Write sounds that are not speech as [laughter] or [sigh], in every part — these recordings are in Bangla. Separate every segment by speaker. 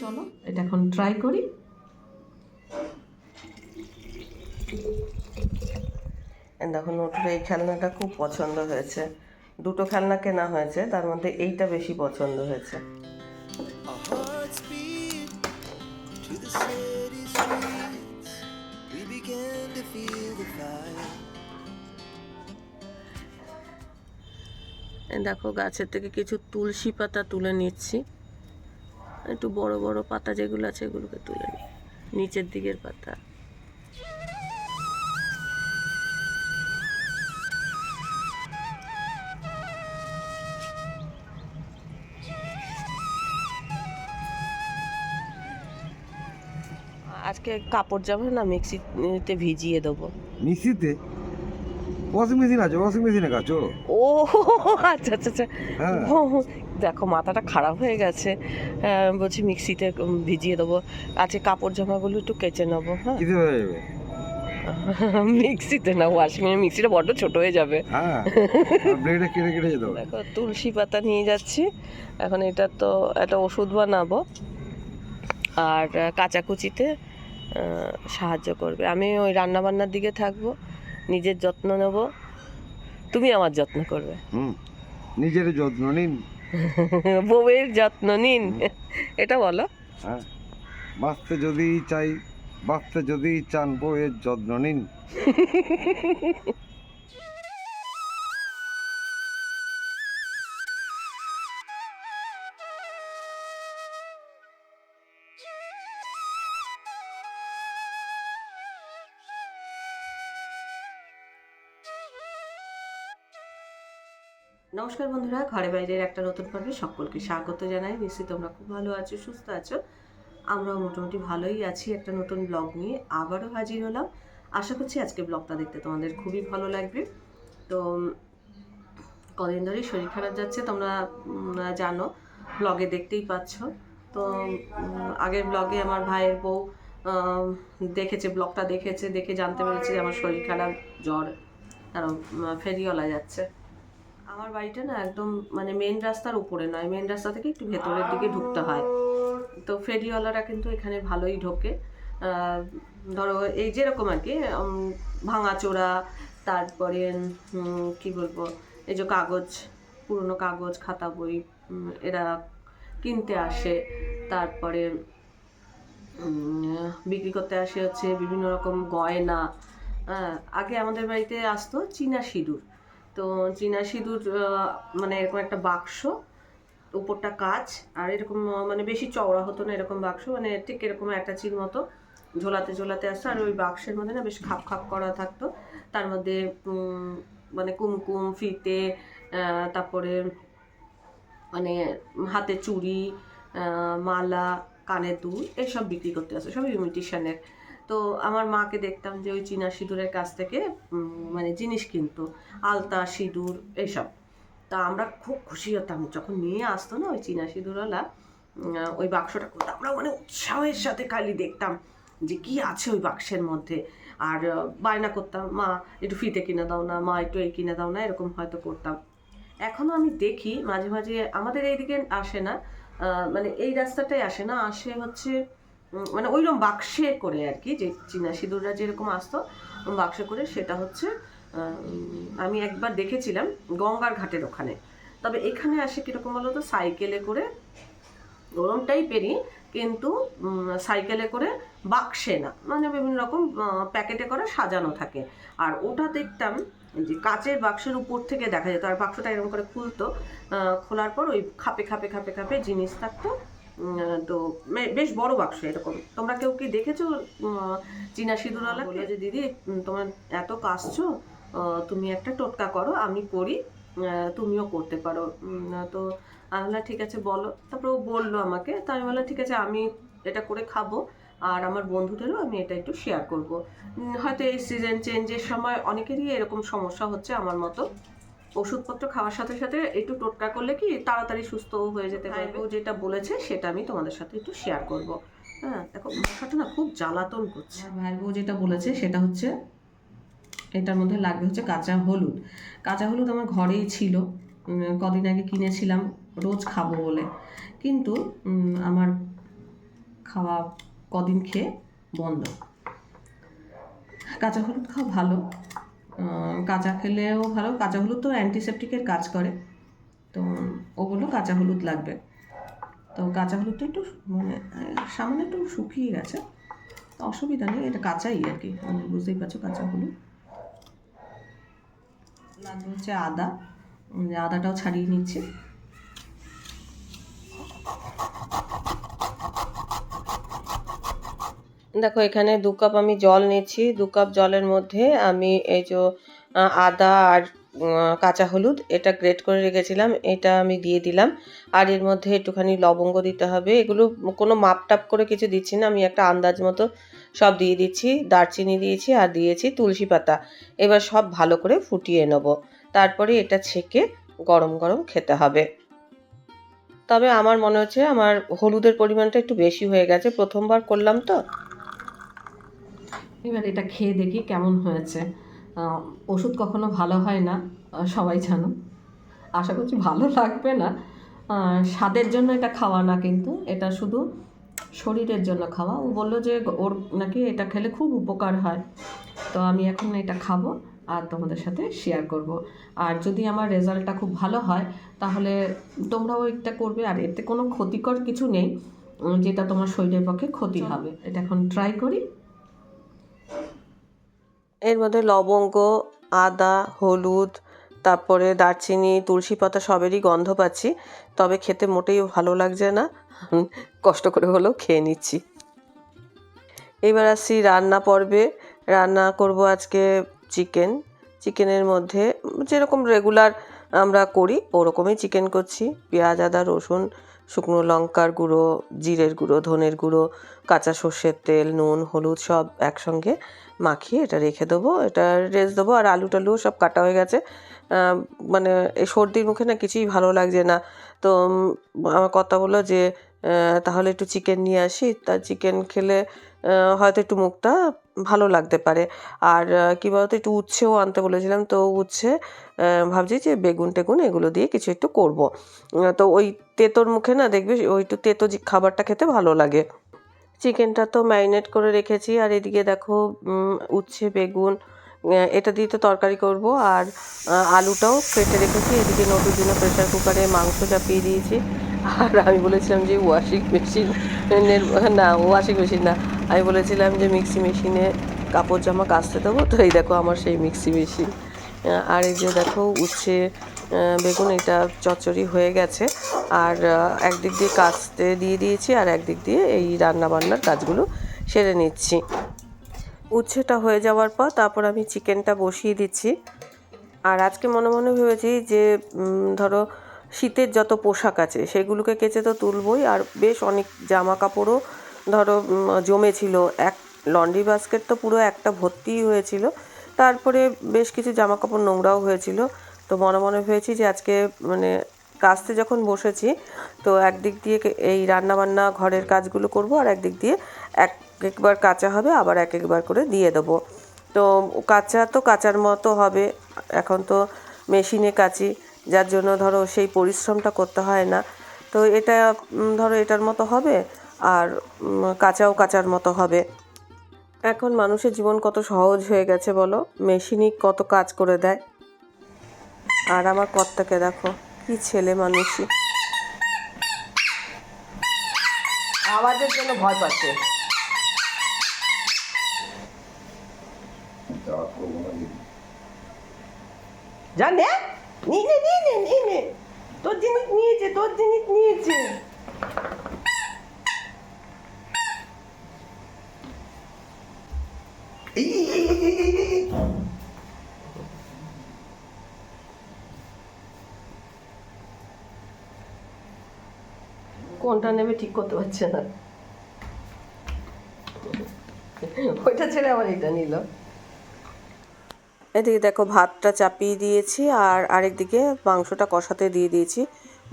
Speaker 1: চলো এটা এখন ট্রাই করি। দেখো নটুর এই খেলনাটা খুব পছন্দ হয়েছে। দুটো খেলনা কেনা হয়েছে তার মধ্যে এইটা বেশি পছন্দ হয়েছে।
Speaker 2: To the city streets. We began to feel
Speaker 1: দেখো, গাছের থেকে কিছু তুলসী পাতা তুলে নিচ্ছি। একটু বড় বড় পাতা যেগুলো আছে এগুলোকে তুলে নিই। নিচের দিকের পাতা। আজকে কাপড় জামা না মিক্সিতে ভিজিয়ে দেবো।
Speaker 3: মিক্সিতে? ওয়াশিং মেশিন আছে ওয়াশিং মেশিনে কাছো
Speaker 1: ও। আচ্ছা আচ্ছা আচ্ছা।
Speaker 3: হ্যাঁ।
Speaker 1: দেখো মাথাটা খারাপ হয়ে গেছে। আহ, বলছি মিক্সিতে ভিজিয়ে দেবো। আজকে কাপড় জামাগুলো একটু কেচে নেব হ্যাঁ।
Speaker 3: হয়ে
Speaker 1: মিক্সিতে না ওয়াশিং মেশিন মিক্সিটা বড্ড ছোট হয়ে যাবে।
Speaker 3: হ্যাঁ ব্লেডে কেটে কেটে যেতে
Speaker 1: দেখো তুলসী পাতা নিয়ে যাচ্ছি। এখন এটা তো একটা ওষুধ বানাবো। আর কাচাকুচিতে সাহায্য করবে। আমি ওই রান্না বান্নার দিকে থাকব। নিজের যত্ন নেব। তুমি আমার যত্ন করবে।
Speaker 3: হুম নিজের যত্ন নিন। [laughs]
Speaker 1: বউয়ের যত্ন নিন। এটা বলো।
Speaker 3: হ্যাঁ বাঁচতে যদি চাই বাঁচতে যদি চান বউয়ের যত্ন নিন। [laughs]
Speaker 1: নমস্কার বন্ধুরা, ঘরে বাইরের একটা নতুন পর্বে সকলকে স্বাগত জানাই। নিশ্চয়ই তোমরা খুব ভালো আছো, সুস্থ আছো? আমরাও মোটামুটি ভালোই আছি একটা নতুন ব্লগ নিয়ে। আবারও হাজির হলাম। আশা করছি আজকে ব্লগটা দেখতে তোমাদের খুবই ভালো লাগবে। তো কদিন ধরেই শরীর খারাপ যাচ্ছে, তোমরা জানো, ব্লগে দেখতেই পাচ্ছ। তো আগের ব্লগে আমার ভাইয়ের বউ দেখেছে, ব্লগটা দেখেছে, দেখে জানতে পেরেছে যে আমার শরীর খারাপ, জ্বর কারণ ফেরিওয়ালা যাচ্ছে। আমার বাড়িটা না একদম মানে মেন রাস্তার উপরে নয় মেন রাস্তা থেকে একটু ভেতরের দিকে ঢুকতে হয়। তো ফেরিওয়ালারা কিন্তু এখানে ভালোই ঢোকে। ধরো এই যেরকম আর কি ভাঙাচোরা তারপরে কি বলব এই যে কাগজ পুরনো কাগজ খাতা বই এরা কিনতে আসে। তারপরে বিক্রি করতে আসে হচ্ছে বিভিন্ন রকম গয়না। হ্যাঁ, আগে আমাদের বাড়িতে আসতো চীনা সিঁদুর। তো চীনা সিঁদুর মানে এরকম একটা বাক্স উপরটা কাচ, আর এরকম মানে বেশি চওড়া হতো না এরকম বাক্স মানে ঠিক এরকম একটা চির মতো ঝোলাতে ঝোলাতে আসতো, আর ওই বাক্সের মধ্যে না বেশ খাপ খাপ করা থাকতো। তার মধ্যে মানে কুমকুম, ফিতে তারপরে মানে হাতে চুড়ি মালা, কানের দুল, এসব বিক্রি করতে আসতো সব ইমিটেশনের তো আমার মাকে দেখতাম যে ওই চীনা সিঁদুরের কাছ থেকে মানে জিনিস কিনতো, আলতা, সিঁদুর এসব তা আমরা খুব খুশি হতাম। যখন নিয়ে আসতো না ওই চীনা সিঁদুরওয়ালা ওই বাক্সটা করতো আমরা মানে উৎসাহের সাথে খালি দেখতাম যে কি আছে ওই বাক্সের মধ্যে। আর বায়না করতাম, মা, একটু ফিতে কিনে দাও না, মা, একটু এই কিনে দাও না, এরকম হয়তো করতাম। এখনও আমি দেখি, মাঝে মাঝে আমাদের এইদিকে আসে না মানে এই রাস্তাটাই আসে না, আসে হচ্ছে মানে ওইরকম বাক্সে করে আর কি, যে চীনা সিঁদুররা যেরকম আসতো বাক্সে করে সেটা হচ্ছে আমি একবার দেখেছিলাম গঙ্গার ঘাটের ওখানে। তবে এখানে আসে কীরকম বলো তো, সাইকেলে করে ওরম টাইপেরই কিন্তু সাইকেলে করে বাক্সে না। মানে বিভিন্ন রকম প্যাকেটে করে সাজানো থাকে। আর ওটা দেখতাম যে কাচের বাক্সের উপর থেকে দেখা যেত, আর বাক্সটা এরকম করে খুলতো খোলার পর ওই খাপে খাপে খাপে খাপে জিনিস থাকতো তো বেশ বড় বাক্স এরকম। তোমরা কেউ কি দেখেছ চীনা সিঁদুরওয়ালা? বলে যে দিদি তোমার এত কাশছো তুমি একটা টোটকা করো, আমি করি তুমিও করতে পারো। তো আমি বললাম ঠিক আছে, বলো। তারপরে ও বলল আমাকে, তো আমি বললাম, ঠিক আছে, আমি এটা করে খাব, আর আমার বন্ধুদেরও আমি এটা একটু শেয়ার করব। হয়তো এই সিজন চেঞ্জের সময় অনেকেরই এরকম সমস্যা হচ্ছে আমার মতো। ওষুধপত্র খাওয়ার সাথে সাথে একটু টোটকা করলে কি তাড়াতাড়ি সুস্থ হয়ে যেতে পারবে? ও যেটা বলেছে সেটা আমি তোমাদের সাথে একটু শেয়ার করব। হ্যাঁ দেখো মশাটা না খুব জ্বালাতন করছে। ভাইয়ের বউ যেটা বলেছে সেটা হচ্ছে এটার মধ্যে লাগবে হচ্ছে কাঁচা হলুদ। কাঁচা হলুদ আমার ঘরেই ছিল। কদিন আগে কিনেছিলাম রোজ খাব বলে। কিন্তু আমার খাওয়া কদিন খেয়ে বন্ধ। কাঁচা হলুদ খাওয়া ভালো। কাঁচা খেলেও ভালো। কাঁচা হলুদ তো অ্যান্টিসেপটিকের কাজ করে। তো ওগুলো কাঁচা হলুদ লাগবে। তো কাঁচা হলুদ তো একটু মানে সামনে একটু শুকিয়ে গেছে। অসুবিধা নেই, এটা কাঁচাই আর কি। মানে বুঝতেই পারছ, কাঁচা হলুদ। লাগবে হচ্ছে আদা। আদাটাও ছাড়িয়ে নিচ্ছি। দেখো, এখানে দু কাপ আমি জল নিচ্ছি দু কাপ জলের মধ্যে আমি এই যে আদা আর কাঁচা হলুদ, এটা গ্রেট করে রেখেছিলাম, এটা আমি দিয়ে দিলাম। আর এর মধ্যে একটুখানি লবঙ্গ দিতে হবে। এগুলো কোনো মাপ টাপ করে কিছু দিচ্ছি না, আমি একটা আন্দাজ মতো সব দিয়ে দিচ্ছি। দারচিনি দিয়েছি আর দিয়েছি তুলসী পাতা। এবার সব ভালো করে ফুটিয়ে নেব। তারপরে এটা ছেঁকে গরম গরম খেতে হবে। তবে আমার মনে হচ্ছে আমার হলুদের পরিমাণটা একটু বেশি হয়ে গেছে। প্রথমবার করলাম তো। এবার এটা খেয়ে দেখি কেমন হয়েছে। ওষুধ কখনো ভালো হয় না সবাই জানো। আশা করছি ভালো লাগবে না। স্বাদের জন্য এটা খাওয়া না কিন্তু এটা শুধু শরীরের জন্য খাওয়া। ও বলল যে ওর নাকি এটা খেলে খুব উপকার হয়। তো আমি এখন এটা খাব আর তোমাদের সাথে শেয়ার করব। আর যদি আমার রেজাল্টটা খুব ভালো হয় তাহলে তোমরাও এটা করবে। আর এতে কোনো ক্ষতিকর কিছু নেই যেটা তোমার শরীরের পক্ষে ক্ষতি হবে। এটা এখন ট্রাই করি। এর মধ্যে লবঙ্গ, আদা, হলুদ, তারপরে দারচিনি, তুলসী পাতা সবেরই গন্ধ পাচ্ছি, তবে খেতে মোটেই ভালো লাগছে না। কষ্ট করে হলেও খেয়ে নিচ্ছি। এবার আসছি রান্না পর্বে। রান্না করব আজকে চিকেন। চিকেনের মধ্যে যেরকম রেগুলার আমরা করি, ওরকমই চিকেন করছি। পেঁয়াজ, আদা, রসুন শুকনো লঙ্কার গুঁড়ো, জিরের গুঁড়ো, ধনের গুঁড়ো, কাঁচা সর্ষের তেল, নুন, হলুদ সব একসঙ্গে মাখিয়ে এটা রেখে দেবো। এটা রেস্ট দেবো আর আলু টালুও সব কাটা হয়ে গেছে। মানে এই সর্দির মুখে না কিছুই ভালো লাগছে না। তো আমার কথা বলল যে তাহলে একটু চিকেন নিয়ে আসি। তা চিকেন খেলে হয়তো একটু মুখটা ভালো লাগতে পারে। আর কী বলতো, একটু উচ্ছেও আনতে বলেছিলাম, তো উচ্ছে ভাবছি যে বেগুন টেগুন এগুলো দিয়ে কিছু একটু করব। তো ওই তেতোর মুখে না দেখবি, ওই একটু তেতো খাবারটা খেতে ভালো লাগে। চিকেনটা তো ম্যারিনেট করে রেখেছি, আর এদিকে দেখো উচ্ছে, বেগুন এটা দিয়ে তো তরকারি করব। আর আলুটাও কেটে রেখেছি, এদিকে নতুন জন্য প্রেশার কুকারে মাংস চাপিয়ে দিয়েছি। আর আমি বলেছিলাম যে ওয়াশিং মেশিনের না ওয়াশিং মেশিন না। আমি বলেছিলাম যে মিক্সি মেশিনে কাপড় জামা কাচতে দেবো। তো এই দেখো আমার সেই মিক্সি মেশিন আর এই যে দেখো উচ্ছে বেগুন, এটা চচ্চড়ি হয়ে গেছে। আর একদিক দিয়ে কাচতে দিয়ে দিয়েছি আর একদিক দিয়ে এই রান্না বান্নার কাজগুলো সেরে নিচ্ছি। উচ্ছেটা হয়ে যাওয়ার পর তারপর আমি চিকেনটা বসিয়ে দিচ্ছি। আর আজকে মনে মনে ভেবেছি যে ধরো শীতের যত পোশাক আছে, সেগুলোকে কেচে তো তুলবই। আর বেশ অনেক জামা কাপড়ও ধরো জমেছিল। এক লন্ড্রি বাস্কেট তো পুরো একটা ভর্তিই হয়েছিল। তারপরে বেশ কিছু জামা কাপড় নোংরাও হয়েছিল। তো মনে মনে ভেবেছি যে আজকে মানে কাচতে যখন বসেছি, তো একদিক দিয়ে এই রান্না বান্না ঘরের কাজগুলো করব আর একদিক দিয়ে এক একবার কাঁচা হবে, আবার এক একবার করে দিয়ে দেবো। তো কাঁচা তো কাঁচার মতো হবে। এখন তো মেশিনে কাচি। যার জন্য ধরো সেই পরিশ্রমটা করতে হয় না। তো এটা ধরো এটার মতো হবে আর কাঁচাও কাঁচার মতো হবে। এখন মানুষের জীবন কত সহজ হয়ে গেছে বলো? মেশিনই কত কাজ করে দেয়। আর আমার কর্তাকে দেখো কি ছেলে মানুষই। আওয়াজের জন্য ভয় পাচ্ছে। জানে নিয়ে নে নিয়ে নে নিয়ে নে তোর জিনিস নিয়েছে তোর জিনিস নিয়েছে কোনটা নেবে ঠিক করতে পারছে না। ওইটা ছেড়ে আবার এটা নিল। এদিকে দেখো ভাতটা চাপিয়ে দিয়েছি আর আরেকদিকে মাংসটা কষাতে দিয়ে দিয়েছি।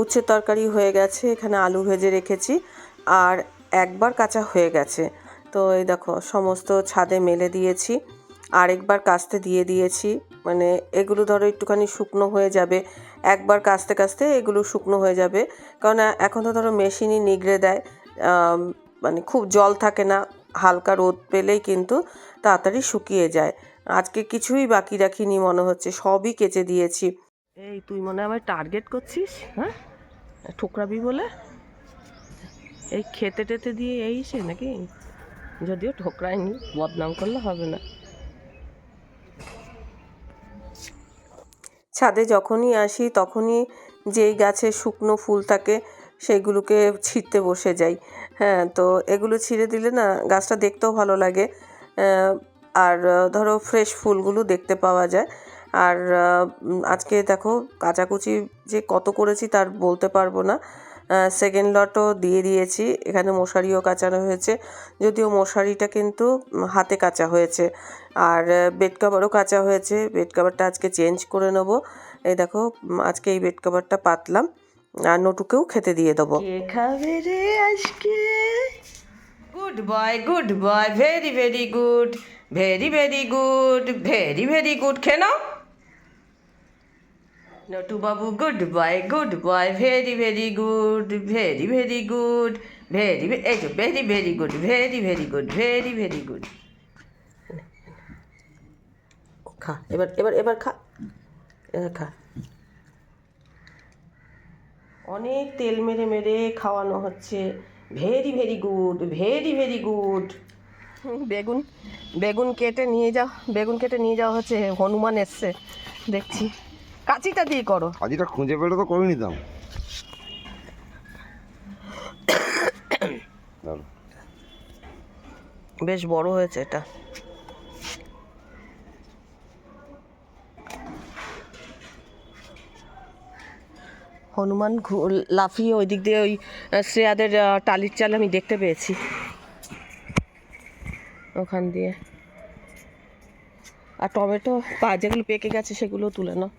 Speaker 1: উচ্ছের তরকারি হয়ে গেছে, এখানে আলু ভেজে রেখেছি আর একবার কাঁচা হয়ে গেছে। তো এই দেখো, সমস্ত ছাদে মেলে দিয়েছি, আরেকবার কাস্তে দিয়ে দিয়েছি। মানে এগুলো ধরো একটুখানি শুকনো হয়ে যাবে, একবার কাস্তে কাস্তে এগুলো শুকনো হয়ে যাবে। কারণ এখন তো ধরো মেশিনই নিগড়ে দেয় মানে খুব জল থাকে না, হালকা রোদ পেলেই কিন্তু তাড়াতাড়ি শুকিয়ে যায়। আজকে কিছুই বাকি রাখিনি মনে হচ্ছে সবই কেচে দিয়েছি। এই তুই মনে হয় আমায় টার্গেট করছিস হ্যাঁ? ঠোকরাবি বলে? এই খেতে টেতে দিয়ে এই সে নাকি? যদিও ঠোকরায়নি বদনাম করলে হবে না। ছাদে যখনই আসি তখনই যেই গাছে শুকনো ফুল থাকে সেইগুলোকে ছিঁড়তে বসে যাই। হ্যাঁ তো এগুলো ছিঁড়ে দিলে না গাছটা দেখতেও ভালো লাগে। আর ধরো ফ্রেশ ফুলগুলো দেখতে পাওয়া যায়। আর আজকে দেখো কাচাকুচি যে কত করেছি তার বলতে পারব না। সেকেন্ড লটও দিয়ে দিয়েছি। এখানে মশারিও কাচানো হয়েছে। যদিও মশারিটা কিন্তু হাতে কাচা হয়েছে। আর বেড কাভারও কাচা হয়েছে। বেড কাভারটা আজকে চেঞ্জ করে নেব। এই দেখো আজকে এই বেড কাভারটা পাতলাম। আর নটুকেও খেতে দিয়ে দেবো। আজকে? Good boy good boy very very good very very good very very good খেয়ে নাও নটু বাবু good boy good boy very very good very very good very এই তো very very good very very good very very good খা এবার এবার এবার খা এবার খা অনেক তেল মেরে মেরে খাওয়ানো হচ্ছে very very good very very good বেগুন বেগুন কেটে নিয়ে যাও বেগুন কেটে নিয়ে যাওয়া হচ্ছে হনুমান এসছে দেখছি। কাঁচিটা দিয়ে করো।
Speaker 3: আজিটা খুঁজে পেলে তো করে নিতাম
Speaker 1: বেশ বড় হয়েছে এটা। হনুমান লাফিয়ে ওই দিক দিয়ে ওই শ্রেয়াদের টালির চাল আমি দেখতে পেয়েছি। ওখান দিয়ে। আর টমেটো পা যেগুলো পেকে গেছে সেগুলো তুলে নাও।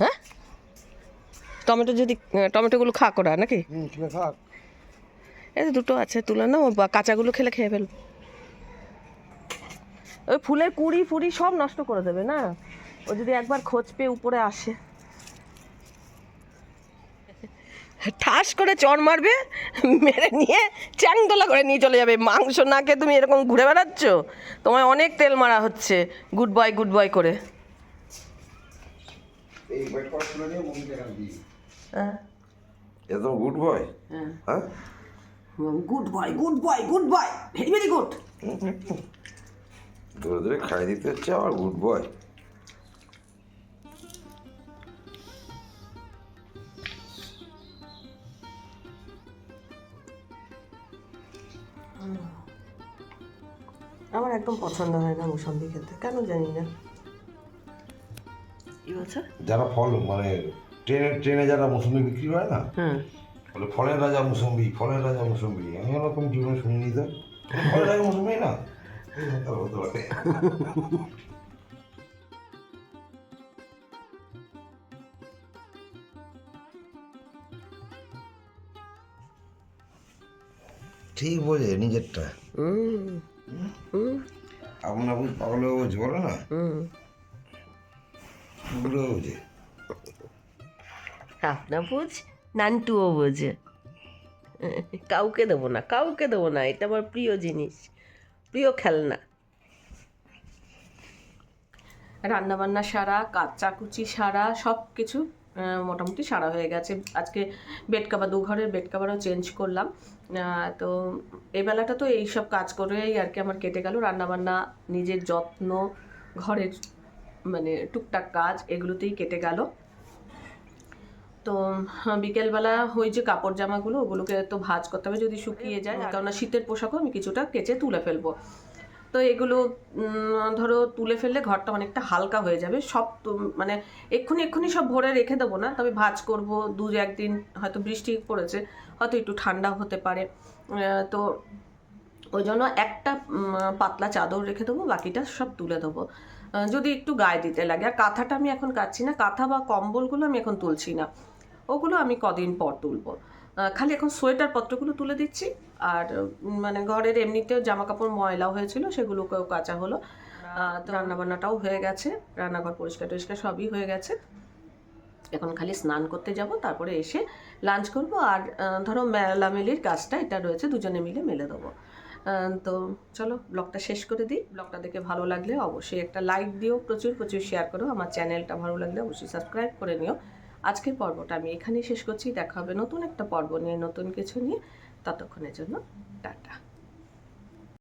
Speaker 1: হ্যাঁ? টমেটো যদি টমেটোগুলো খা করা নাকি? এই দুটো আছে তুলে নাও কাঁচাগুলো খেলে খেয়ে ফেলব। ওই ফুলের কুড়ি ফুড়ি সব নষ্ট করে দেবে না? ও যদি একবার খোঁজ পেয়ে উপরে আসে। ঠাস করে চড় মারবে মেরে নিয়ে চ্যাংদোলা করে নিয়ে চলে যাবে। মাংস না খেয়ে তুমি এরকম ঘুরে বেড়াচ্ছ? তোমায় অনেক তেল মারা হচ্ছে। গুড বয় গুড বয় করে। হ্যাঁ।
Speaker 3: গুড বয়
Speaker 1: হ্যাঁ।
Speaker 3: হ্যাঁ?
Speaker 1: Good boy good boy good boy very very good
Speaker 3: ধরে ধরে খাই দিতে হচ্ছে আবার গুড বয়
Speaker 1: আমার একদম পছন্দ হয় না মুসম্বি খেতে। কেন জানি না। কি বলছো?
Speaker 3: যারা ফল মানে ট্রেনে ট্রেনে যারা মৌসুমি বিক্রি হয় না বলে ফলের রাজা মুসম্বি ফলের রাজা মুসম্বি। আমি ওরকম জীবনে শুনিনি তো। ফলের রাজা মুসম্বি না? হতে পারে। ঠিক বোঝে নিজেরটা।
Speaker 1: হুম। হুম
Speaker 3: আপনা বুঝ বলে না?
Speaker 1: হুম।
Speaker 3: বোঝে
Speaker 1: আপনা বুঝ নান্টুও বোঝে। কাউকে দেবো না কাউকে দেবো না এটা আমার প্রিয় জিনিস প্রিয় খেলনা। রান্না বান্না সারা কাচাকুচি সারা সব কিছু মোটামুটি সারা হয়ে গেছে। আজকে বেড কাভার দু ঘরের বেড কাভারও চেঞ্জ করলাম। তো এই বেলাটা তো এইসব কাজ করেই আর কি আমার কেটে গেল। রান্নাবান্না নিজের যত্ন ঘরের মানে টুকটাক কাজ এগুলোতেই কেটে গেল। তো হ্যাঁ, বিকেলবেলা ওই যে কাপড় জামাগুলো ওগুলোকে তো ভাঁজ করতে হবে যদি শুকিয়ে যায়। কারণ শীতের পোশাকও আমি কিছুটা কেচে তুলে ফেলব। তো এগুলো ধরো তুলে ফেললে ঘরটা অনেকটা হালকা হয়ে যাবে। সব মানে এক্ষুনি এক্ষুনি সব ভরে রেখে দেবো না, তবে ভাঁজ করব দু একদিন হয়তো বৃষ্টি পড়েছে, হয়তো একটু ঠান্ডা হতে পারে। তো ওই জন্য একটা পাতলা চাদর রেখে দেবো, বাকিটা সব তুলে দেবো। যদি একটু গায়ে দিতে লাগে। আর কাঁথাটা আমি এখন কাচ্ছি না, কাঁথা বা কম্বলগুলো আমি এখন তুলছি না। ওগুলো আমি কদিন পর তুলবো। খালি এখন সোয়েটার পত্রগুলো তুলে দিচ্ছি। আর মানে ঘরের এমনিতেও জামা কাপড় ময়লা হয়েছিল, সেগুলোকেও কাঁচা হলো। তো রান্নাবান্নাটাও হয়ে গেছে, রান্নাঘর পরিষ্কার টরিষ্কার সবই হয়ে গেছে। এখন খালি স্নান করতে যাব, তারপরে এসে লাঞ্চ করব, আর ধরো মেলামেলির কাজটা, এটা রয়েছে, দুজনে মিলে মেলে দেবো। তো চলো, ব্লগটা শেষ করে দিই। ব্লগটা দেখে ভালো লাগলে অবশ্যই একটা লাইক দিও, প্রচুর প্রচুর শেয়ার করো। আমার চ্যানেলটা ভালো লাগলে অবশ্যই সাবস্ক্রাইব করে নিও। আজকের পর্বটা আমি এখানেই শেষ করছি, দেখা হবে নতুন একটা পর্ব নিয়ে, নতুন কিছু নিয়ে। ততক্ষণের জন্য টাটা।